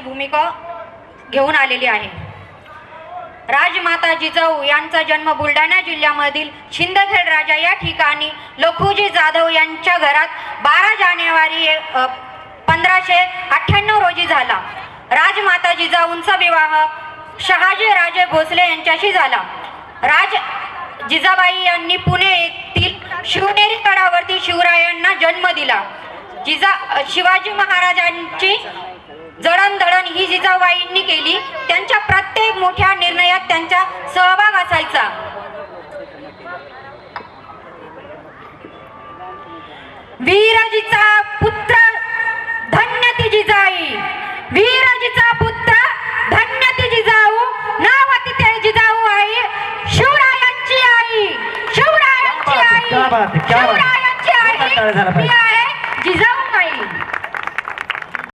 भूमिका घेऊन आलेली आहे. राजमाता जिजाऊ यांचा जन्म बुलढाणा जिल्ह्यामधील शिंदखेड राजा या ठिकाणी. लखुजी जाधव यांच्या घरात बारा जानेवारी पंधराशे अठ्ठ्याण्णव रोजी झाला. राजमाता जिजाऊंचा विवाह शहाजी राजे भोसले यांच्याशी झाला. राज जिजाबाई यांनी पुणे येथील शिवनेरी गडावरती शिवरायांना जन्म दिला. जिजा शिवाजी महाराजांची जडणदळण ही जिजाबाईंनी केली. त्यांच्या प्रत्येक मोठ्या निर्णयात त्यांचा सहभाग असायचा. वीरजीचा पुत्र धन्य ती जिजाई वीरजीचा पुत्र धन्य ती जिजाऊ नाव तिथे जिजाऊ आई शिवरायांची आई. शिवरायांची आई. शिवरायांची आई जिजाऊ.